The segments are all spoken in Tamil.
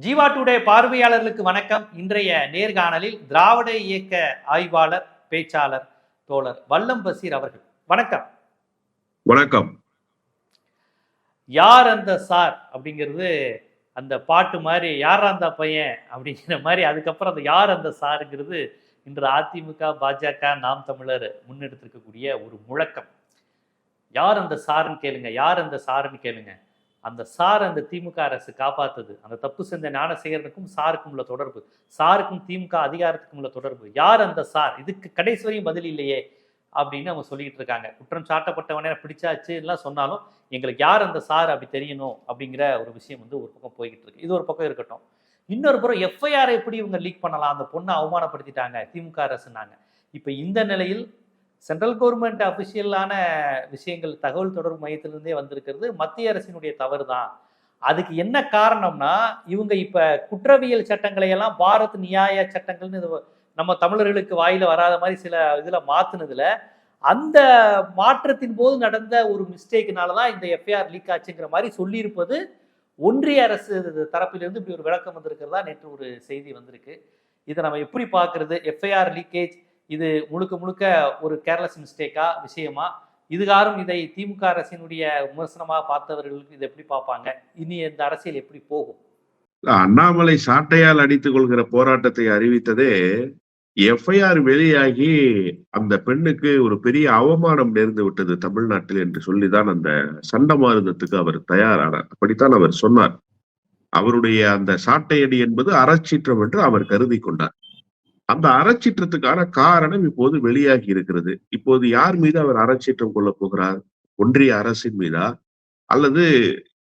ஜீவா டுடே பார்வையாளர்களுக்கு வணக்கம். இன்றைய நேர்காணலில் திராவிட இயக்க ஆய்வாளர் பேச்சாளர் தோழர் வல்லம் பசீர் அவர்கள். வணக்கம். வணக்கம். யார் அந்த சார் அப்படிங்கிறது அந்த பாட்டு மாதிரி யார் அந்த பையன் அப்படிங்கிற மாதிரி அதுக்கப்புறம் அந்த யார் அந்த சாருங்கிறது இன்று அதிமுக பாஜக நாம் தமிழர் முன்னெடுத்திருக்கக்கூடிய ஒரு முழக்கம். யார் அந்த சாருன்னு கேளுங்க. யார் அந்த சாருன்னு கேளுங்க. அந்த சார் அந்த திமுக அரசு காப்பாத்துது. அந்த தப்பு செஞ்ச ஞானசேகரனுக்கும் சாருக்கும் உள்ள தொடர்பு. சாருக்கும் திமுக அதிகாரத்துக்கும் உள்ள தொடர்பு. யார் அந்த சார்? இதுக்கு கடைசி வரையும் பதில் இல்லையே அப்படின்னு அவங்க சொல்லிட்டு இருக்காங்க. குற்றம் சாட்டப்பட்டவனே பிடிச்சாச்சு எல்லாம் சொன்னாலும் எங்களுக்கு யார் அந்த சார் அப்படி தெரியணும் அப்படிங்கிற ஒரு விஷயம் வந்து ஒரு பக்கம் போய்கிட்டு இருக்கு. இது ஒரு பக்கம் இருக்கட்டும். இன்னொரு புறம் எஃப்ஐஆர் எப்படி இவங்க லீக் பண்ணலாம்? அந்த பொண்ணை அவமானப்படுத்திட்டாங்க. திமுக அரசுனாங்க. இப்போ இந்த நிலையில் சென்ட்ரல் கவர்மெண்ட் அஃபிஷியலான விஷயங்கள் தகவல் தொடர்பு மையத்திலிருந்தே வந்திருக்கிறது. மத்திய அரசினுடைய தவறு தான் அதுக்கு என்ன காரணம்னா இவங்க இப்போ குற்றவியல் சட்டங்களை எல்லாம் பாரத் நியாய சட்டங்கள்னு நம்ம தமிழர்களுக்கு வாயில வராத மாதிரி சில இதில் மாத்துனதுல அந்த மாற்றத்தின் போது நடந்த ஒரு மிஸ்டேக்னால தான் இந்த எஃப்ஐஆர் லீக் ஆச்சுங்கிற மாதிரி சொல்லியிருப்பது ஒன்றிய அரசு தரப்பிலிருந்து இப்படி ஒரு விளக்கம் வந்திருக்கிறதா நேற்று ஒரு செய்தி வந்திருக்கு. இதை நம்ம எப்படி பார்க்கறது? எஃப்ஐஆர் லீக்கேஜ் இது முழுக்க முழுக்க ஒரு கேர்லெஸ் மிஸ்டேக்கா விஷயமா? இதுகாரும் இதை திமுக அரசினுடைய விமர்சனமா பார்த்தவர்களுக்கு இதை எப்படி பார்ப்பாங்க? இனி இந்த அரசியல் எப்படி போகும்? அண்ணாமலை சாட்டையால் அடித்துக் கொள்கிற போராட்டத்தை அறிவித்ததே எஃப்ஐஆர் வெளியாகி அந்த பெண்ணுக்கு ஒரு பெரிய அவமானம் நேர்ந்து விட்டது தமிழ்நாட்டில் என்று சொல்லிதான் அந்த சண்டமாருதத்துக்கு அவர் தயாரானார் அப்படித்தான் அவர் சொன்னார். அவருடைய அந்த சாட்டையடி என்பது அறச்சீற்றம் என்று அவர் கருதி கொண்டார். அந்த அறச்சீற்றத்துக்கான காரணம் இப்போது வெளியாகி இருக்கிறது. இப்போது யார் மீது அவர் அறச்சீற்றம் கொள்ளப் போகிறார்? ஒன்றிய அரசின் மீதா? அல்லது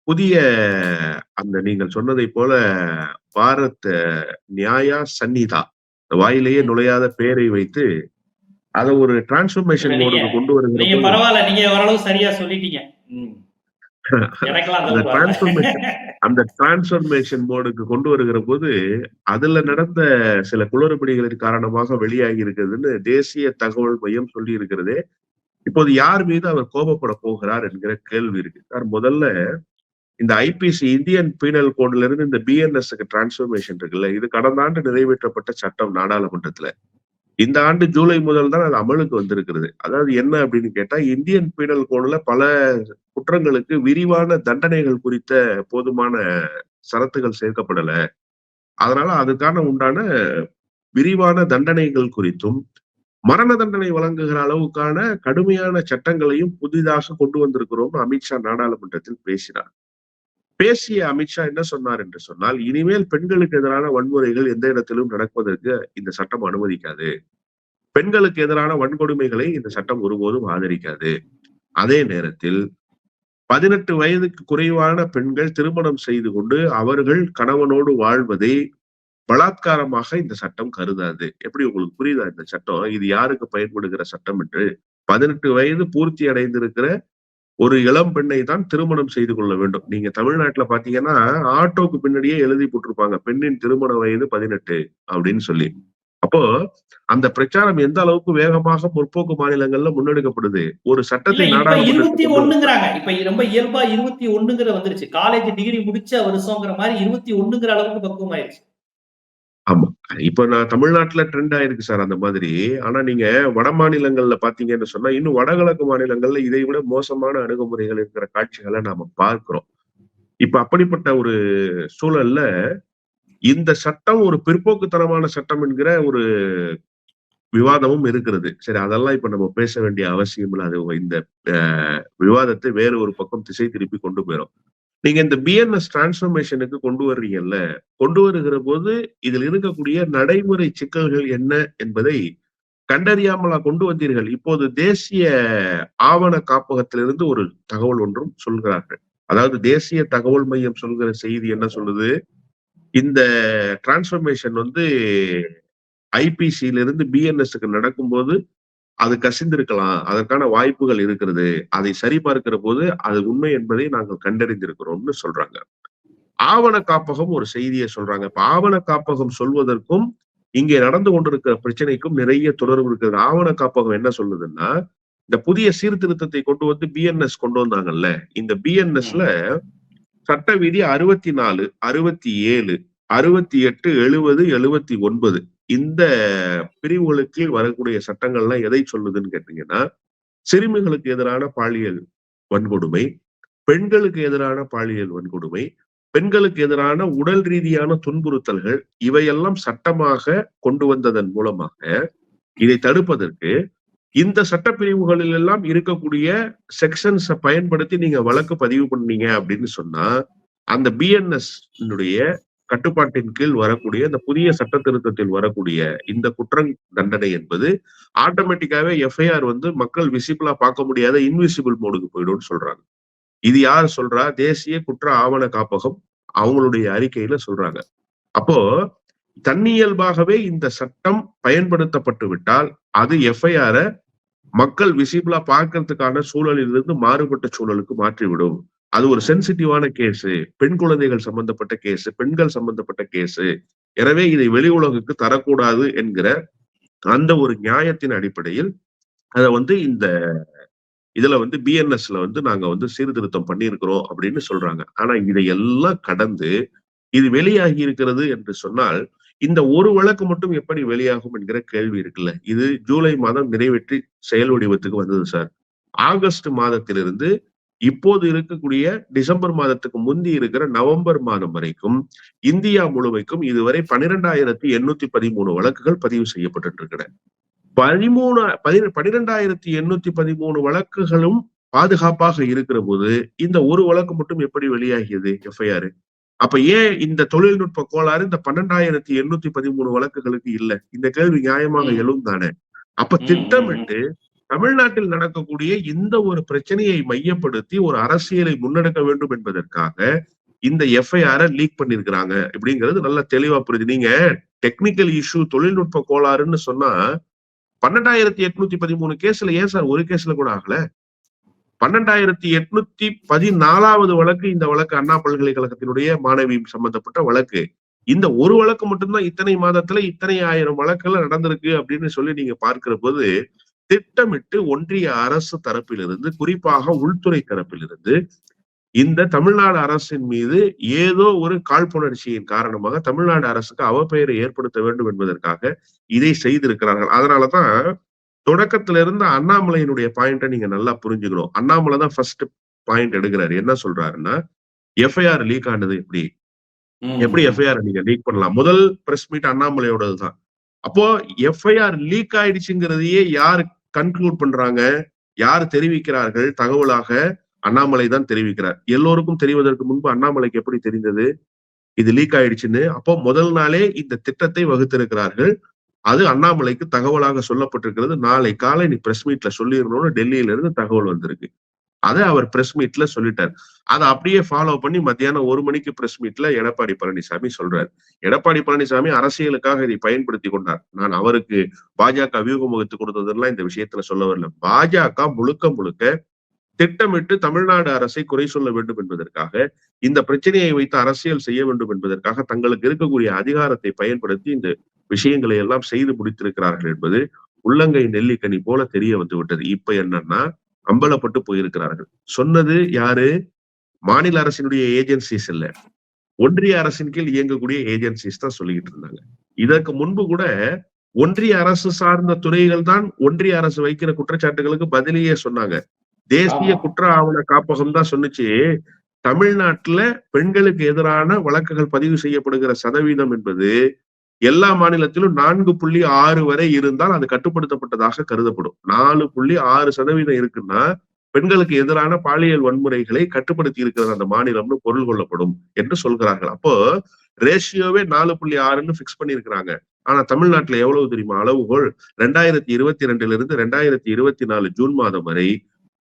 புதிய அந்த நீங்கள் சொன்னதை போல பாரத் நியாயா சன்னிதா வாயிலேயே நுழையாத பெயரை வைத்து அதை ஒரு டிரான்ஸ்பர்மேஷன் கொண்டு வருகிற நீங்க பரவாயில்ல நீங்க ஓரளவு சரியா சொல்லிட்டீங்க. அந்த டிரான்ஸ்பர்மேஷன் அந்த டிரான்ஸ்பர்மேஷன் மோடுக்கு கொண்டு வருகிற போது அதுல நடந்த சில குளறுபடிகளின் காரணமாக வெளியாகி இருக்கிறதுன்னு தேசிய தகவல் மையம் சொல்லி இருக்கிறதே இப்போது யார் மீது அவர் கோபப்பட போகிறார் என்கிற கேள்வி இருக்கு. சார் முதல்ல இந்த ஐபிசி இந்தியன் பீனல் கோட்ல இருந்து இந்த பிஎன்எஸ்க்கு டிரான்ஸ்பர்மேஷன் இருக்குல்ல இது கடந்த ஆண்டு நிறைவேற்றப்பட்ட சட்டம் நாடாளுமன்றத்துல. இந்த ஆண்டு ஜூலை முதல் தான் அது அமலுக்கு வந்திருக்கிறது. அதாவது என்ன அப்படின்னு கேட்டா இந்தியன் பீனல் கோடுல பல குற்றங்களுக்கு விரிவான தண்டனைகள் குறித்த போதுமான சரத்துகள் சேர்க்கப்படல. அதனால அதுக்கான உண்டான விரிவான தண்டனைகள் குறித்தும் மரண தண்டனை வழங்குகிற அளவுக்கான கடுமையான சட்டங்களையும் புதிதாக கொண்டு வந்திருக்கிறோம் அமித்ஷா நாடாளுமன்றத்தில் பேசினார். பேசிய அமித்ஷா என்ன சொன்னார் என்று சொன்னால் இனிமேல் பெண்களுக்கு எதிரான வன்முறைகள் எந்த இடத்திலும் நடப்பதற்கு இந்த சட்டம் அனுமதிக்காது. பெண்களுக்கு எதிரான வன்கொடுமைகளை இந்த சட்டம் ஒருபோதும் ஆதரிக்காது. அதே நேரத்தில் பதினெட்டு வயதுக்கு குறைவான பெண்கள் திருமணம் செய்து கொண்டு அவர்கள் கணவனோடு வாழ்வதை பலாத்காரமாக இந்த சட்டம் கருதாது. எப்படி உங்களுக்கு புரியுதா இந்த சட்டம்? இது யாருக்கு பயன்படுகிற சட்டம் என்று? பதினெட்டு வயது பூர்த்தி அடைந்திருக்கிற ஒரு இளம் பெண்ணை தான் திருமணம் செய்து கொள்ள வேண்டும். நீங்க தமிழ்நாட்டுல பாத்தீங்கன்னா ஆட்டோக்கு பின்னாடியே எழுதி போட்டிருப்பாங்க. பெண்ணின் திருமண வயது பதினெட்டு அப்படின்னு சொல்லி. அப்போ அந்த பிரச்சாரம் எந்த அளவுக்கு வேகமாக முற்போக்கு மாநிலங்கள்ல முன்னெடுக்கப்படுது? ஒரு சட்டத்தை இருபத்தி ஒண்ணுங்கிறாங்க. இப்ப ரொம்ப இயல்பா இருபத்தி ஒண்ணுங்கிற வந்துருச்சு. காலேஜ் டிகிரி முடிச்ச வருஷங்கிற மாதிரி இருபத்தி ஒண்ணுங்கிற அளவுக்கு பக்குவம் ஆயிருச்சு ஆமா. இப்ப நான் தமிழ்நாட்டுல ட்ரெண்ட் ஆயிருக்கு சார் அந்த மாதிரி. ஆனா நீங்க வட மாநிலங்கள்ல பாத்தீங்கன்னு சொன்னா இன்னும் வடகிழக்கு மாநிலங்கள்ல இதை விட மோசமான அணுகுமுறைகள் இருக்கிற காட்சிகளை நாம பார்க்கிறோம். இப்ப அப்படிப்பட்ட ஒரு சூழல்ல இந்த சட்டம் ஒரு பிற்போக்குத்தனமான சட்டம் என்கிற ஒரு விவாதமும் இருக்கிறது. சரி அதெல்லாம் இப்ப நம்ம பேச வேண்டிய அவசியம் இல்லை. அது இந்த விவாதத்தை வேறு ஒரு பக்கம் திசை திருப்பி கொண்டு போயிடும் நீங்க இந்த பிஎன்எஸ் டிரான்ஸ்பர்மேஷனுக்கு கொண்டு வர்றீங்கல்ல கொண்டு வருகிற போது இதில் இருக்கக்கூடிய நடைமுறை சிக்கல்கள் என்ன என்பதை கண்டறியாமலா கொண்டு வந்தீர்கள். இப்போது தேசிய ஆவண காப்பகத்திலிருந்து ஒரு தகவல் ஒன்றும் சொல்கிறார்கள். அதாவது தேசிய தகவல் மையம் சொல்கிற செய்தி என்ன சொல்லுது? இந்த டிரான்ஸ்பர்மேஷன் வந்து ஐபிசியில இருந்து பிஎன்எஸ்க்கு நடக்கும்போது அது கசிந்திருக்கலாம். அதற்கான வாய்ப்புகள் இருக்கிறது. அதை சரிபார்க்கிற போது அது உண்மை என்பதை நாங்கள் கண்டறிந்திருக்கிறோம்னு சொல்றாங்க. ஆவண காப்பகம் ஒரு செய்தியை சொல்றாங்க. இப்ப ஆவண காப்பகம் சொல்வதற்கும் இங்கே நடந்து கொண்டிருக்கிற பிரச்சனைக்கும் நிறைய தொடர்பு இருக்கிறது ஆவண காப்பகம் என்ன சொல்லுதுன்னா இந்த புதிய சீர்திருத்தத்தை கொண்டு வந்து பிஎன்எஸ் கொண்டு வந்தாங்கல்ல. இந்த பிஎன்எஸ்ல சட்ட விதி அறுபத்தி நாலு அறுபத்தி ஏழு அறுபத்தி எட்டு எழுபது எழுபத்தி ஒன்பது இந்த பிரிவுகளுக்கு வரக்கூடிய சட்டங்கள்லாம் எதை சொல்லுதுன்னு கேட்டீங்கன்னா சிறுமிகளுக்கு எதிரான பாலியல் வன்கொடுமை பெண்களுக்கு எதிரான பாலியல் வன்கொடுமை பெண்களுக்கு எதிரான உடல் ரீதியான துன்புறுத்தல்கள் இவையெல்லாம் சட்டமாக கொண்டு வந்ததன் மூலமாக இதை தடுப்பதற்கு இந்த சட்டப்பிரிவுகளில் எல்லாம் இருக்கக்கூடிய செக்ஷன்ஸை பயன்படுத்தி நீங்க வழக்கு பதிவு பண்ணீங்க அப்படின்னு சொன்னா அந்த பிஎன்எஸ் கட்டுப்பாட்டின் கீழ் வரக்கூடிய இந்த புதிய சட்ட திருத்தத்தில் வரக்கூடிய இந்த குற்றம் தண்டனை என்பது ஆட்டோமேட்டிக்காவே எஃப்ஐஆர் வந்து மக்கள் விசிபிளா பார்க்க முடியாத இன்விசிபிள் மோடுக்கு போயிடும்னு சொல்றாங்க. இது யார் சொல்றா? தேசிய குற்ற ஆவண காப்பகம் அவங்களுடைய அறிக்கையில சொல்றாங்க. அப்போ தன்னியல்பாகவே இந்த சட்டம் பயன்படுத்தப்பட்டு விட்டால் அது எஃப்ஐஆரை மக்கள் விசிபிளா பார்க்கறதுக்கான சூழலில் இருந்து மாறுபட்ட சூழலுக்கு மாற்றிவிடும். அது ஒரு சென்சிட்டிவான கேஸ் பெண் குழந்தைகள் சம்பந்தப்பட்ட கேஸ் பெண்கள் சம்பந்தப்பட்ட கேஸ் எனவே இதை வெளி உலகுக்கு தரக்கூடாது என்கிற அந்த ஒரு நியாயத்தின் அடிப்படையில் அதை வந்து இந்த இதுல வந்து பிஎன்எஸ்ல வந்து நாங்க வந்து சீர்திருத்தம் பண்ணியிருக்கிறோம் அப்படின்னு சொல்றாங்க. ஆனா இதையெல்லாம் கடந்து இது வெளியாகி இருக்கிறது என்று சொன்னால் இந்த ஒரு வழக்கு மட்டும் எப்படி வெளியாகும் என்கிற கேள்வி இருக்குல்ல. இது ஜூலை மாதம் நிறைவேற்றி செயல் வடிவத்துக்கு வந்தது சார். ஆகஸ்ட் மாதத்திலிருந்து இப்போது இருக்கக்கூடிய டிசம்பர் மாதத்துக்கு முந்தி இருக்கிற நவம்பர் மாதம் வரைக்கும் இந்தியா முழுமைக்கும் இதுவரை பனிரெண்டாயிரத்தி எண்ணூத்தி பதிமூணு வழக்குகள் பதிவு செய்யப்பட்டு இருக்கிற பதிமூணு பதி பனிரெண்டாயிரத்தி எண்ணூத்தி பதிமூணு வழக்குகளும் பாதுகாப்பாக இருக்கிற போது இந்த ஒரு வழக்கு மட்டும் எப்படி வெளியாகியது எஃப்ஐஆர்? அப்ப ஏன் இந்த தொழில்நுட்ப கோளாறு இந்த பன்னெண்டாயிரத்தி எண்ணூத்தி பதிமூணு வழக்குகளுக்கு இல்ல? இந்த கேள்வி நியாயமாக. எழும் தானே அப்ப திட்டமிட்டு தமிழ்நாட்டில் நடக்கக்கூடிய இந்த ஒரு பிரச்சனையை மையப்படுத்தி ஒரு அரசியலை முன்னெடுக்க வேண்டும் என்பதற்காக இந்த எஃப்ஐஆர லீக் பண்ணிருக்கிறாங்க. அப்படிங்கிறது நல்ல தெளிவா புரியுது. நீங்க டெக்னிக்கல் இஷ்யூ தொழில்நுட்ப கோளாறுன்னு சொன்னா பன்னெண்டாயிரத்தி எட்நூத்தி பதிமூணு கேஸ்ல ஏன் சார் ஒரு கேஸ்ல கூட ஆகல? பன்னெண்டாயிரத்தி எட்நூத்தி பதினாலாவது வழக்கு இந்த வழக்கு அண்ணா பல்கலைக்கழகத்தினுடைய மாணவி சம்பந்தப்பட்ட வழக்கு. இந்த ஒரு வழக்கு மட்டும்தான் இத்தனை மாதத்துல இத்தனை ஆயிரம் வழக்குகள் நடந்திருக்கு அப்படின்னு சொல்லி நீங்க பார்க்கிற போது திட்டமிட்டு ஒன்றிய அரசு தரப்பிலிருந்து குறிப்பாக உள்துறை தரப்பிலிருந்து இந்த தமிழ்நாடு அரசின் மீது ஏதோ ஒரு காழ்ப்புணர்ச்சியின் காரணமாக தமிழ்நாடு அரசுக்கு அவப்பெயரை ஏற்படுத்த வேண்டும் என்பதற்காக இதை செய்திருக்கிறார்கள். அதனாலதான் தொடக்கத்துல இருந்த அண்ணாமலையினுடைய பாயிண்ட நீங்க நல்லா புரிஞ்சுக்கணும். அண்ணாமலை தான் ஃபர்ஸ்ட் பாயிண்ட் எடுக்கிறாரு. என்ன சொல்றாருன்னா எஃப்ஐஆர் லீக் ஆனது எப்படி? எப்படி எஃப்ஐஆர் நீங்க லீக் பண்ணலாம்? முதல் பிரஸ் மீட் அண்ணாமலையோடது தான் அப்போ எஃப்ஐஆர் லீக் ஆயிடுச்சுங்கிறதையே யார் கன்க்ளூட் பண்றாங்க. யார் தெரிவிக்கிறார்கள்? தகவலாக அண்ணாமலை தான் தெரிவிக்கிறார். எல்லோருக்கும் தெரிவதற்கு முன்பு அண்ணாமலைக்கு எப்படி தெரிந்தது? இது லீக் ஆயிடுச்சுன்னு. அப்போ முதல் நாளே இந்த திட்டத்தை வகுத்திருக்கிறார்கள். அது அண்ணாமலைக்கு தகவலாக சொல்லப்பட்டிருக்கிறது. நாளை காலை நீ பிரஸ் மீட்ல சொல்லிடணும்னு டெல்லியில இருந்து தகவல் வந்திருக்கு. அதை அவர் பிரஸ் மீட்ல சொல்லிட்டார். அதை அப்படியே ஃபாலோ பண்ணி மத்தியானம் ஒரு மணிக்கு பிரஸ் மீட்ல எடப்பாடி பழனிசாமி சொல்றாரு. எடப்பாடி பழனிசாமி அரசியலுக்காக இதை பயன்படுத்தி கொண்டார். நான் அவருக்கு பாஜக வியூகம் வகுத்து கொடுத்ததெல்லாம் இந்த விஷயத்துல சொல்ல வரல. பாஜக முழுக்க முழுக்க திட்டமிட்டு தமிழ்நாடு அரசை குறை சொல்ல வேண்டும் என்பதற்காக இந்த பிரச்சனையை வைத்து அரசியல் செய்ய வேண்டும் என்பதற்காக தங்களுக்கு இருக்கக்கூடிய அதிகாரத்தை பயன்படுத்தி இந்த விஷயங்களை எல்லாம் செய்து முடித்திருக்கிறார்கள் என்பது உள்ளங்கை நெல்லிக்கனி போல தெரிய வந்து விட்டது இப்ப என்னன்னா அம்பலப்பட்டு போயிருக்கிறார்கள். சொன்னது யாரு? மாநில அரசினுடைய ஏஜென்சிஸ் இல்ல. ஒன்றிய அரசின் கீழ் இயங்கக்கூடிய ஏஜென்சிஸ் தான் சொல்லிக்கிட்டு இருந்தாங்க. இதற்கு முன்பு கூட ஒன்றிய அரசு சார்ந்த துறைகள் தான் ஒன்றிய அரசு வைக்கிற குற்றச்சாட்டுகளுக்கு பதிலையே சொன்னாங்க. தேசிய. குற்ற ஆவண காப்பகம் தான் சொன்னுச்சு. தமிழ்நாட்டுல பெண்களுக்கு எதிரான வழக்குகள் பதிவு செய்யப்படுகிற சதவீதம் என்பது எல்லா மாநிலத்திலும் நான்கு புள்ளி ஆறு வரை இருந்தால் அது கட்டுப்படுத்தப்பட்டதாக கருதப்படும். நாலு புள்ளி ஆறு சதவீதம் இருக்குன்னா பெண்களுக்கு எதிரான பாலியல் வன்முறைகளை கட்டுப்படுத்தி இருக்கிறது அந்த மாநிலம்னு பொருள் கொள்ளப்படும் என்று சொல்கிறார்கள். அப்போ ரேஷியோவே நாலு புள்ளி ஆறுன்னு பிக்ஸ் பண்ணியிருக்கிறாங்க. ஆனா தமிழ்நாட்டுல எவ்வளவு தெரியுமா? அளவுகோல் ரெண்டாயிரத்தி இருபத்தி ரெண்டுல இருந்து ரெண்டாயிரத்தி இருபத்தி நாலு ஜூன் மாதம் வரை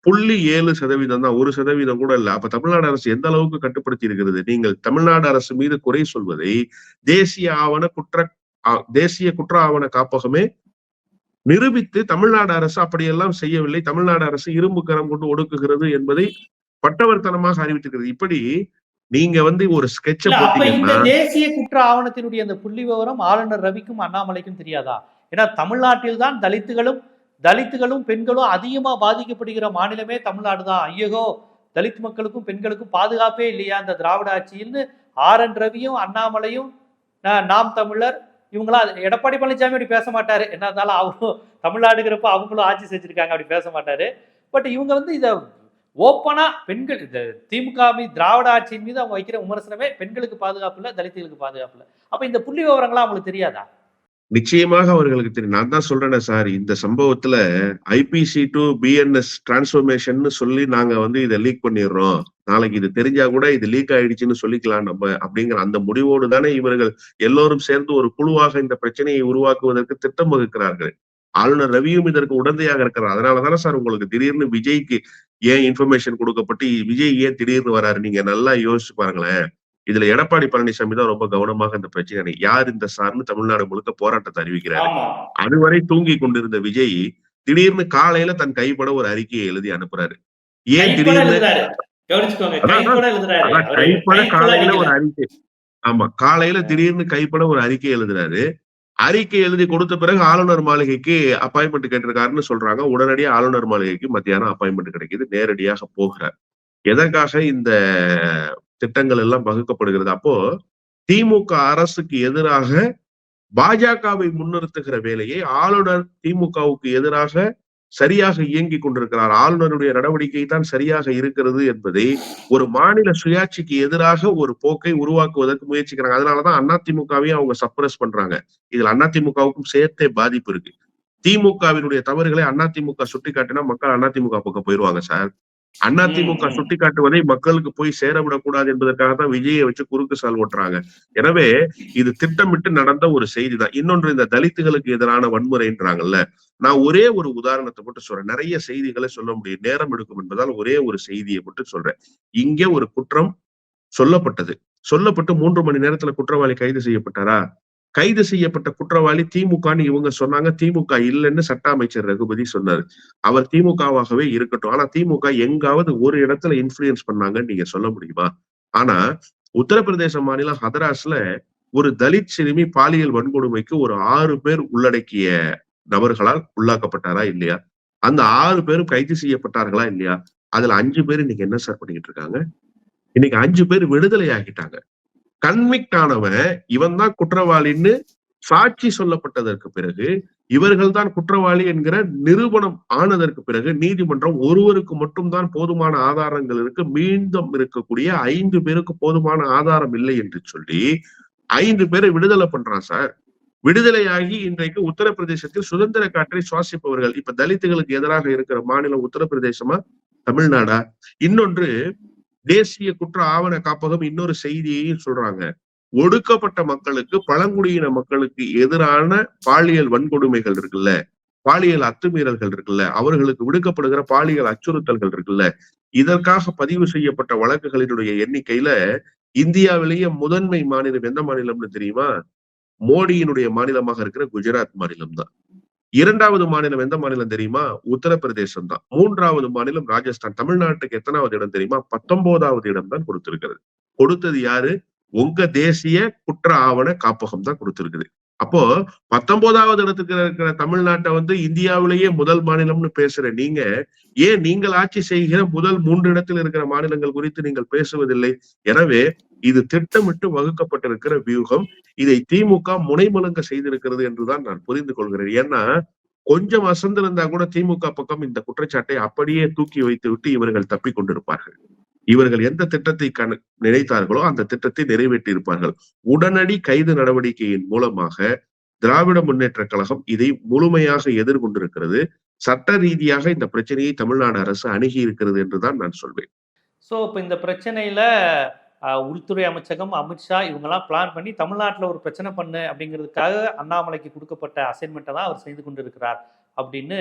புள்ளி ஏழு சதவீதம் தான் ஒரு சதவீதம் கூட இல்ல. அப்ப தமிழ்நாடு அரசு எந்த அளவுக்கு கட்டுப்படுத்தி இருக்கிறது? நீங்கள் தமிழ்நாடு அரசு மீது குறை சொல்வதை தேசிய ஆவண குற்ற தேசிய குற்ற ஆவண காப்பகமே நிரூபித்து தமிழ்நாடு அரசு அப்படியெல்லாம் செய்யவில்லை. தமிழ்நாடு அரசு இரும்பு கரம் கொண்டு ஒடுக்குகிறது என்பதை பட்டவர்த்தனமாக அறிவித்திருக்கிறது. இப்படி நீங்க வந்து ஒரு ஸ்கெட்ச இந்த தேசிய குற்ற ஆவணத்தினுடைய அந்த புள்ளி விவரம் ஆளுநர் ரவிக்கும் அண்ணாமலைக்கும் தெரியாதா? ஏன்னா தமிழ்நாட்டில் தான் தலித்துகளும் தலித்துகளும் பெண்களும் அதிகமாக பாதிக்கப்படுகிற மாநிலமே தமிழ்நாடு தான் ஐயோ தலித் மக்களுக்கும் பெண்களுக்கும் பாதுகாப்பே இல்லையா? அந்த திராவிட ஆட்சியில்னு ஆர் என் ரவியும் அண்ணாமலையும் நாம் தமிழர் இவங்களாம் எடப்பாடி பழனிசாமி அப்படி பேச மாட்டாரு. என்ன இருந்தாலும் அவரும் தமிழ்நாடுங்கிறப்ப அவங்களும் ஆட்சி செஞ்சிருக்காங்க அப்படி பேச மாட்டாரு. பட் இவங்க வந்து இதை ஓப்பனாக பெண்கள் இந்த திமுக மீது திராவிட ஆட்சியின் மீது அவங்க வைக்கிற விமர்சனமே பெண்களுக்கு பாதுகாப்பு இல்லை தலித்துகளுக்கு பாதுகாப்பு இல்லை. அப்போ இந்த புள்ளி விவரங்கள்லாம் அவங்களுக்கு தெரியாதா? நிச்சயமாக அவர்களுக்கு தெரியும். நான் தான் சொல்றேனே சார் இந்த சம்பவத்துல ஐபிசி டு பிஎன்எஸ் டிரான்ஸ்பர்மேஷன் சொல்லி நாங்க வந்து இதை லீக் பண்ணிடுறோம். நாளைக்கு இது தெரிஞ்சா கூட இது லீக் ஆயிடுச்சுன்னு சொல்லிக்கலாம் நம்ம அப்படிங்கிற அந்த முடிவோடு தானே இவர்கள் எல்லோரும் சேர்ந்து ஒரு குழுவாக இந்த பிரச்சனையை உருவாக்குவதற்கு திட்டம் வகுக்கிறார்கள். ஆளுநர் ரவியும் இதற்கு உடந்தையாக இருக்கிறார். அதனாலதானே சார் உங்களுக்கு திடீர்னு விஜய்க்கு ஏன் இன்ஃபர்மேஷன் கொடுக்கப்பட்டு விஜய் ஏன் திடீர்னு வராரு? நீங்க நல்லா யோசிச்சு பாருங்களேன். இதுல எடப்பாடி பழனிசாமி தான் ரொம்ப கவனமாக இந்த பிரச்சனை யார் இந்த சார்னு தமிழ்நாடு முழுக்க போராட்டத்தை அறிவிக்கிறாரு. அதுவரை தூங்கி கொண்டிருந்த விஜய் திடீர்னு காலையில தன் கைப்பட ஒரு அறிக்கையை எழுதி அனுப்புறாரு. ஏன் திடீர்னு கைப்பட காலையில. ஒரு அறிக்கை. ஆமா காலையில திடீர்னு கைப்பட ஒரு அறிக்கை எழுதுறாரு. அறிக்கை எழுதி கொடுத்த பிறகு ஆளுநர் மாளிகைக்கு அப்பாயின்மெண்ட் கேட்டிருக்காருன்னு சொல்றாங்க. உடனடியாக ஆளுநர் மாளிகைக்கு மத்தியானம் அப்பாயின்மெண்ட் கிடைக்குது. நேரடியாக போகிறார். எதற்காக இந்த திட்டங்கள் எல்லாம் வகுக்கப்படுகிறது. அப்போ திமுக அரசுக்கு எதிராக பாஜகவை முன்னிறுத்துகிற வேலையை ஆளுநர் திமுகவுக்கு எதிராக சரியாக இயங்கி கொண்டிருக்கிறார். ஆளுநருடைய நடவடிக்கை தான் சரியாக இருக்கிறது என்பதை ஒரு மாநில சுயாட்சிக்கு எதிராக ஒரு போக்கை உருவாக்குவதற்கு முயற்சிக்கிறாங்க. அதனாலதான் அதிமுகவையும் அவங்க சப்ரஸ் பண்றாங்க. இதுல அதிமுகவுக்கும் சேர்த்தே பாதிப்பு இருக்கு. திமுகவினுடைய தவறுகளை அதிமுக சுட்டி காட்டினா மக்கள் அதிமுக பக்கம் போயிருவாங்க சார். அதிமுக. சுட்டி காட்டுவதை மக்களுக்கு போய் சேரவிடக்கூடாது என்பதற்காக தான் விஜயை வச்சு குறுக்கு சால் ஓட்டுறாங்க. எனவே இது திட்டமிட்டு நடந்த ஒரு செய்தி தான் இன்னொன்று இந்த தலித்துகளுக்கு எதிரான வன்முறைன்றாங்கல்ல நான் ஒரே ஒரு உதாரணத்தை மட்டும் சொல்றேன். நிறைய செய்திகளை சொல்ல முடியும். நேரம் எடுக்கும் என்பதால் ஒரே ஒரு செய்தியை மட்டும் சொல்றேன். இங்கே ஒரு குற்றம் சொல்லப்பட்டது. சொல்லப்பட்டு மூன்று மணி நேரத்துல குற்றவாளி கைது செய்யப்பட்டாரா? கைது செய்யப்பட்ட குற்றவாளி திமுகன்னு இவங்க சொன்னாங்க. திமுக இல்லைன்னு சட்ட அமைச்சர் ரகுபதி சொன்னாரு. அவர் திமுகவாகவே இருக்கட்டும். ஆனா திமுக எங்காவது ஒரு இடத்துல இன்ஃபுளுயன்ஸ் பண்ணாங்கன்னு நீங்க சொல்ல முடியுமா? ஆனா உத்தரப்பிரதேச மாநிலம் ஹதராஸ்ல ஒரு தலித் சிறுமி பாலியல் வன்கொடுமைக்கு ஒரு ஆறு பேர் உள்ளடக்கிய நபர்களால் உள்ளாக்கப்பட்டாரா இல்லையா? அந்த ஆறு பேரும் கைது செய்யப்பட்டார்களா இல்லையா? அதுல அஞ்சு பேர் இன்னைக்கு என்ன சார் பண்ணிக்கிட்டு இருக்காங்க? இன்னைக்கு அஞ்சு பேர் விடுதலை ஆகிட்டாங்க. கன்விக்ட் ஆனவன் இவன் தான் குற்றவாளின்னு சாட்சி சொல்லப்பட்டதற்கு பிறகு இவர்கள் தான் குற்றவாளி என்கிற நிரூபணம் ஆனதற்கு பிறகு நீதிமன்றம் ஒருவருக்கு மட்டும்தான் போதுமான ஆதாரங்கள் இருக்கு. மீண்டும் இருக்கக்கூடிய ஐந்து பேருக்கு போதுமான ஆதாரம் இல்லை என்று சொல்லி ஐந்து பேரை விடுதலை பண்றான் சார். விடுதலையாகி இன்றைக்கு உத்தரப்பிரதேசத்தில் சுதந்திர காற்றை சுவாசிப்பவர்கள் இப்ப தலித்துகளுக்கு எதிராக இருக்கிற மாநிலம் உத்தரப்பிரதேசமா? தமிழ்நாடா? இன்னொன்று தேசிய குற்ற ஆவண காப்பகம் இன்னொரு செய்தியையும் சொல்றாங்க. ஒடுக்கப்பட்ட மக்களுக்கு பழங்குடியின மக்களுக்கு எதிரான பாலியல் வன்கொடுமைகள் இருக்குல்ல பாலியல் அத்துமீறல்கள் இருக்குல்ல அவர்களுக்கு விடுக்கப்படுகிற பாலியல் அச்சுறுத்தல்கள் இருக்குல்ல இதற்காக பதிவு செய்யப்பட்ட வழக்குகளினுடைய எண்ணிக்கையில இந்தியாவிலேயே முதன்மை மாநிலம் எந்த மாநிலம்னு தெரியுமா? மோடியினுடைய மாநிலமாக இருக்கிற குஜராத் மாநிலம் தான் இரண்டாவது மாநிலம் எந்த மாநிலம் தெரியுமா? உத்தரப்பிரதேசம் தான் மூன்றாவது மாநிலம் ராஜஸ்தான். தமிழ்நாட்டுக்கு எத்தனாவது இடம் தெரியுமா? பத்தொன்பதாவது இடம் தான் கொடுத்திருக்கிறது. கொடுத்தது யாரு? உங்க தேசிய குற்ற ஆவண காப்பகம் தான் கொடுத்திருக்குது. அப்போ பத்தொன்பதாவது இடத்துக்கு இருக்கிற தமிழ்நாட்டை வந்து இந்தியாவிலேயே முதல் மாநிலம்னு பேசுற நீங்க ஏன் நீங்கள் ஆட்சி செய்கிற முதல் மூன்று இடத்தில் இருக்கிற மாநிலங்கள் குறித்து நீங்கள் பேசுவதில்லை? எனவே இது திட்டமிட்டு வகுக்கப்பட்டிருக்கிற வியூகம் இதை திமுக முனைமலங்க செய்திருக்கிறது என்றுதான் நான் புரிந்து கொள்கிறேன். ஏன்னா கொஞ்சம் அசந்திருந்தா கூட திமுக பக்கம் இந்த குற்றச்சாட்டை அப்படியே தூக்கி வைத்து விட்டு இவர்கள் தப்பி கொண்டிருப்பார்கள். இவர்கள் எந்த திட்டத்தை கண நினைத்தார்களோ அந்த திட்டத்தை நிறைவேற்றி இருப்பார்கள் உடனடி கைது நடவடிக்கையின் மூலமாக திராவிட முன்னேற்ற கழகம் இதை முழுமையாக எதிர்கொண்டிருக்கிறது. சட்ட ரீதியாக இந்த பிரச்சனையை தமிழ்நாடு அரசு அணுகி இருக்கிறது என்றுதான் நான் சொல்வேன். சோ இப்ப இந்த பிரச்சனையில உள்துறை அமைச்சகம் அமித்ஷா இவங்கெல்லாம் பிளான் பண்ணி தமிழ்நாட்டில் ஒரு பிரச்சனை பண்ணு அப்படிங்கிறதுக்காக அண்ணாமலைக்கு கொடுக்கப்பட்ட அசைன்மெண்ட்டை தான் அவர் செய்து கொண்டிருக்கிறார் அப்படின்னு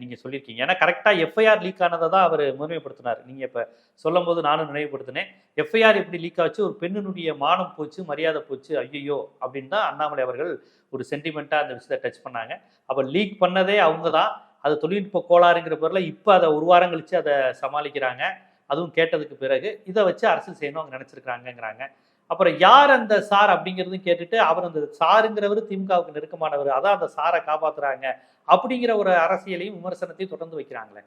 நீங்கள் சொல்லியிருக்கீங்க. ஏன்னா கரெக்டாக எஃப்ஐஆர் லீக் ஆனதை தான் அவர் முதன்மைப்படுத்தினார் நீங்கள் இப்போ சொல்லும் போது நானும் நினைவுபடுத்தினேன். எஃப்ஐஆர் எப்படி லீக் ஆச்சு? ஒரு பெண்ணினுடைய மானம் போச்சு மரியாதை போச்சு ஐயையோ அப்படின்னு தான் அண்ணாமலை அவர்கள் ஒரு சென்டிமெண்ட்டாக அந்த விஷயத்தை டச் பண்ணாங்க. அப்போ லீக் பண்ணதே அவங்க தான். அது தொழில்நுட்ப கோளாறுங்கிற பேரில் இப்போ அதை ஒரு வாரம் கழித்து அதை சமாளிக்கிறாங்க. அதுவும் கேட்டதுக்கு பிறகு இதை வச்சு அரசியல் செய்யணும் அவங்க நினைச்சிருக்காங்கங்கிறாங்க அப்புறம் யார் அந்த சார் அப்படிங்கிறதும் கேட்டுட்டு அவர் அந்த சாருங்கிறவர் திமுகவுக்கு நெருக்கமானவர் அதான் அந்த சாரை காப்பாத்துறாங்க அப்படிங்கிற ஒரு அரசியலையும் விமர்சனத்தையும் தொடர்ந்து வைக்கிறாங்களே.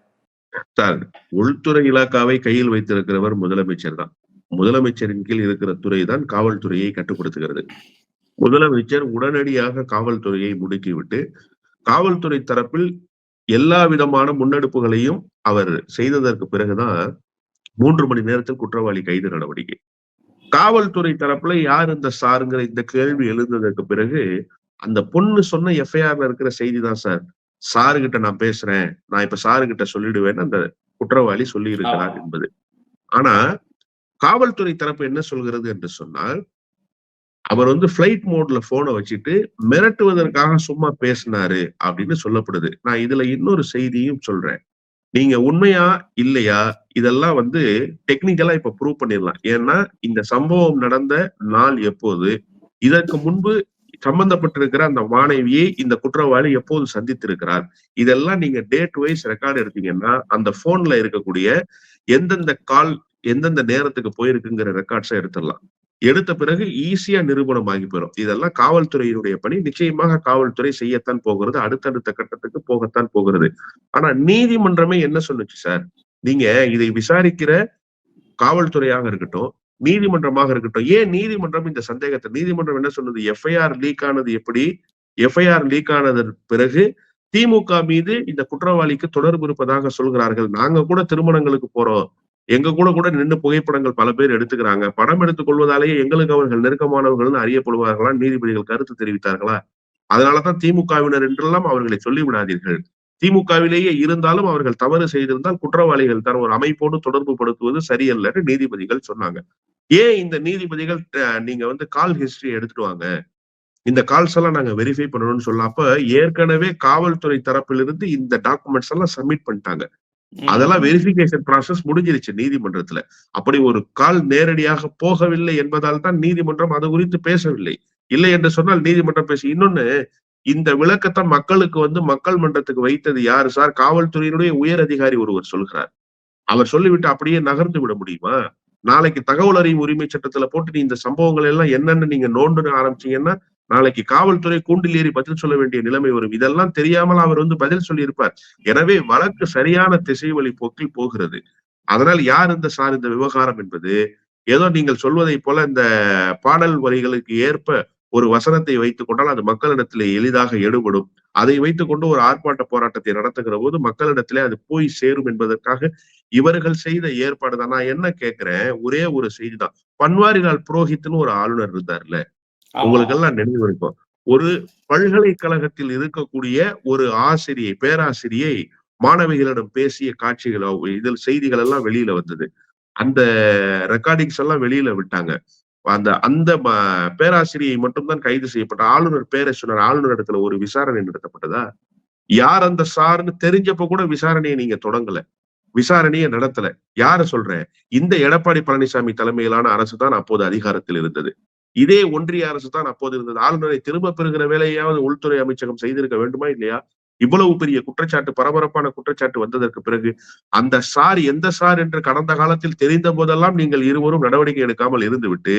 சார் உள்துறை இலாக்காவை கையில் வைத்திருக்கிறவர் முதலமைச்சர் தான். முதலமைச்சரின் கீழ் இருக்கிற துறை தான் காவல்துறையை கட்டுப்படுத்துகிறது. முதலமைச்சர் உடனடியாக காவல்துறையை முடுக்கிவிட்டு காவல்துறை தரப்பில் எல்லா விதமான முன்னெடுப்புகளையும் அவர் செய்ததற்கு பிறகுதான் மூன்று மணி நேரத்தில் குற்றவாளி கைது நடவடிக்கை. காவல்துறை தரப்புல யார் இந்த சாருங்கிற இந்த கேள்வி எழுந்ததற்கு பிறகு அந்த பொண்ணு சொன்ன எஃப்ஐஆர்ல இருக்கிற செய்தி தான் சார். சாரு கிட்ட நான் பேசுறேன் நான் இப்ப சாரு கிட்ட சொல்லிடுவேன்னு அந்த குற்றவாளி சொல்லி இருக்கிறார். என்பது. ஆனா காவல்துறை தரப்பு என்ன சொல்கிறது என்று சொன்னால் அவர் வந்து பிளைட் மோட்ல போனை வச்சுட்டு மிரட்டுவதற்காக சும்மா பேசினாரு அப்படின்னு சொல்லப்படுது. நான் இதுல இன்னொரு செய்தியும் சொல்றேன். நீங்க உண்மையா இல்லையா? இதெல்லாம் வந்து டெக்னிக்கலா இப்ப ப்ரூவ் பண்ணிடலாம். ஏன்னா இந்த சம்பவம் நடந்த நாள் எப்போது? இதற்கு முன்பு சம்பந்தப்பட்டிருக்கிற அந்த மாணவியை இந்த குற்றவாளி எப்போது சந்தித்திருக்கிறார்? இதெல்லாம் நீங்க டேட் வைஸ் ரெக்கார்டு எடுத்தீங்கன்னா அந்த போன்ல இருக்கக்கூடிய எந்தெந்த கால் எந்தெந்த நேரத்துக்கு போயிருக்குங்கிற ரெக்கார்ட்ஸை எடுத்துடலாம். எடுத்த பிறகு ஈஸியா நிரூபணம் ஆகி போயிடும் இதெல்லாம் காவல்துறையினுடைய பணி. நிச்சயமாக காவல்துறை செய்யத்தான் போகிறது. அடுத்தடுத்த கட்டத்துக்கு போகத்தான் போகிறது. ஆனா நீதிமன்றமே என்ன சொல்லுச்சு சார் நீங்க இதை விசாரிக்கிற காவல்துறையாக இருக்கட்டும் நீதிமன்றமாக இருக்கட்டும் ஏன் நீதிமன்றம் இந்த சந்தேகத்தை நீதிமன்றம் என்ன சொல்லுது? எஃப்ஐஆர் லீக் ஆனது எப்படி? எஃப்ஐஆர் லீக் ஆனதற்கு பிறகு திமுக மீது இந்த குற்றவாளிக்கு தொடர்பு இருப்பதாக சொல்கிறார்கள். நாங்க கூட திருமணங்களுக்கு போறோம். எங்க கூட கூட நின்று புகைப்படங்கள் பல பேர் எடுத்துக்கிறாங்க. படம் எடுத்துக் கொள்வதாலேயே எங்களுக்கு அவர்கள் நெருக்கமானவர்கள் அறியப்படுவார்களா? நீதிபதிகள் கருத்து தெரிவித்தார்களா? அதனாலதான் திமுகவினர் என்றெல்லாம் அவர்களை சொல்லிவிடாதீர்கள் திமுகவிலேயே இருந்தாலும் அவர்கள் தவறு செய்திருந்தால் குற்றவாளிகள் தன் ஒரு அமைப்போடு தொடர்பு படுத்துவது சரியல்லன்னு நீதிபதிகள் சொன்னாங்க. ஏன் இந்த நீதிபதிகள் நீங்க வந்து கால் ஹிஸ்டரி எடுத்துட்டு வாங்க. இந்த கால்ஸ் எல்லாம் நாங்க வெரிஃபை பண்ணணும்னு சொல்லப்ப ஏற்கனவே காவல்துறை தரப்பிலிருந்து இந்த டாக்குமெண்ட்ஸ் எல்லாம் சப்மிட் பண்ணிட்டாங்க. அதெல்லாம் வெரிபிகேஷன் ப்ராசஸ் முடிஞ்சிருச்சு நீதிமன்றத்துல. அப்படி ஒரு கால் நேரடியாக போகவில்லை என்பதால் தான் நீதிமன்றம் அது குறித்து பேசவில்லை. இல்லை என்று சொன்னால் நீதிமன்றம் பேசி இன்னொன்னு இந்த விளக்கத்தை மக்களுக்கு வந்து மக்கள் மன்றத்துக்கு வைத்தது யாரு சார்? காவல்துறையினுடைய உயர் அதிகாரி ஒருவர் சொல்கிறார். அவர் சொல்லிவிட்டு அப்படியே நகர்ந்து விட முடியுமா? நாளைக்கு தகவல் அறியும் உரிமை சட்டத்துல போட்டு நீ இந்த சம்பவங்கள் எல்லாம் என்னன்னு நீங்க நோண்டுன்னு ஆரம்பிச்சீங்கன்னா நாளைக்கு காவல்துறை கூண்டில் ஏறி பதில் சொல்ல வேண்டிய நிலைமை வரும். இதெல்லாம் தெரியாமல் அவர் வந்து பதில் சொல்லி இருப்பார் எனவே வழக்கு சரியான திசை வழி போக்கில் போகிறது. அதனால் யார் இந்த சார் இந்த விவகாரம் என்பது? ஏதோ நீங்கள் சொல்வதை போல இந்த பாடல் வரிகளுக்கு ஏற்ப ஒரு வசனத்தை வைத்துக் கொண்டால் அது மக்களிடத்திலே எளிதாக எடுபடும். அதை வைத்துக் கொண்டு ஒரு ஆர்ப்பாட்ட போராட்டத்தை நடத்துகிற போது மக்களிடத்திலே அது போய் சேரும் என்பதற்காக இவர்கள் செய்த ஏற்பாடு தான். நான் என்ன கேட்கிறேன்? ஒரே ஒரு செய்தி தான். பன்வாரிலால் புரோஹித்னு ஒரு ஆளுநர் இருந்தார்ல. உங்களுக்கு எல்லாம் நினைவு இருக்கும் ஒரு பல்கலைக்கழகத்தில் இருக்கக்கூடிய ஒரு ஆசிரியை பேராசிரியை மாணவிகளிடம் பேசிய காட்சிகள் இதில் செய்திகள் எல்லாம் வெளியில வந்தது. அந்த ரெக்கார்டிங்ஸ் எல்லாம் வெளியில விட்டாங்க. அந்த அந்த பேராசிரியை மட்டும்தான் கைது செய்யப்பட்ட ஆளுநர் பேரை சொன்னார் ஆளுநர் இடத்துல ஒரு விசாரணை நடத்தப்பட்டதா? யார் அந்த சார்னு தெரிஞ்சப்ப கூட விசாரணையை நீங்க தொடங்கல. விசாரணையை நடத்தல. யார சொல்றேன்? இந்த எடப்பாடி பழனிசாமி தலைமையிலான அரசு தான் அப்போது அதிகாரத்தில் இருந்தது. இதே ஒன்றிய அரசு தான் அப்போது இருந்தது. ஆளுநரை திரும்ப பெறுகிற வேலையாவது உள்துறை அமைச்சகம் செய்திருக்க வேண்டுமா இல்லையா? இவ்வளவு பெரிய குற்றச்சாட்டு பரபரப்பான குற்றச்சாட்டு வந்ததற்கு பிறகு அந்த சார் எந்த சார் என்று கடந்த காலத்தில் தெரிந்த போதெல்லாம் நீங்கள் இருவரும் நடவடிக்கை எடுக்காமல் இருந்துவிட்டு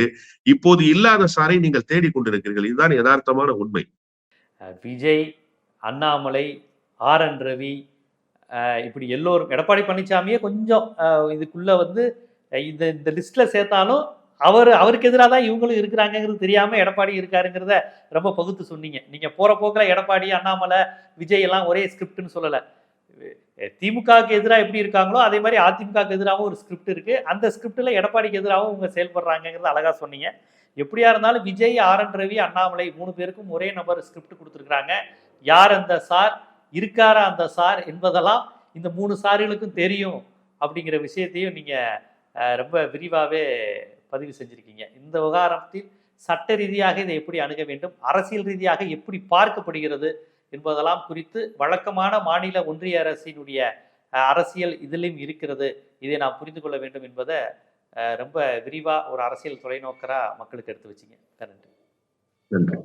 இப்போது இல்லாத சாரை நீங்கள் தேடிக் கொண்டிருக்கிறீர்கள். இதுதான் யதார்த்தமான உண்மை. அஹ் விஜய் அண்ணாமலை ஆர் என் ரவி இப்படி எல்லோரும் எடப்பாடி பழனிசாமியே கொஞ்சம் இதுக்குள்ள வந்து இந்த இந்த லிஸ்ட்ல சேர்த்தாலும் அவர் அவருக்கு எதிராக தான் இவங்களும் இருக்கிறாங்கங்கிறது தெரியாம எடப்பாடி இருக்காருங்கிறத ரொம்ப பகுத்து சொன்னீங்க. நீங்க போற போக்கில் எடப்பாடி அண்ணாமலை விஜய் எல்லாம் ஒரே ஸ்கிரிப்ட்னு சொல்லலை. திமுகவுக்கு எதிராக எப்படி இருக்காங்களோ அதே மாதிரி அதிமுகவுக்கு எதிராகவும் ஒரு ஸ்கிரிப்ட் இருக்கு. அந்த ஸ்கிரிப்டில் எடப்பாடிக்கு எதிராகவும் இவங்க செயல்படுறாங்கிறது அழகா சொன்னீங்க. எப்படியா இருந்தாலும் விஜய் ஆர். என். ரவி அண்ணாமலை மூணு பேருக்கும் ஒரே நபர் ஸ்கிரிப்ட் கொடுத்துருக்குறாங்க. யார் அந்த சார்? இருக்காரா அந்த சார் என்பதெல்லாம் இந்த மூணு சார்களுக்கும் தெரியும் அப்படிங்கிற விஷயத்தையும் நீங்க ரொம்ப விரிவாகவே பதிவு செஞ்சுருக்கீங்க. இந்த விவகாரத்தில் சட்ட ரீதியாக இதை எப்படி அணுக வேண்டும்? அரசியல் ரீதியாக எப்படி பார்க்கப்படுகிறது என்பதெல்லாம் குறித்து வழக்கமான மாநில ஒன்றிய அரசினுடைய அஹ், அரசியல் இதிலும் இருக்கிறது. இதை நாம் புரிந்து கொள்ள வேண்டும் என்பதை அஹ், ரொம்ப விரிவாக ஒரு அரசியல் தொலைநோக்கராக மக்களுக்கு எடுத்து வச்சிங்க. நன்றி. நன்றி.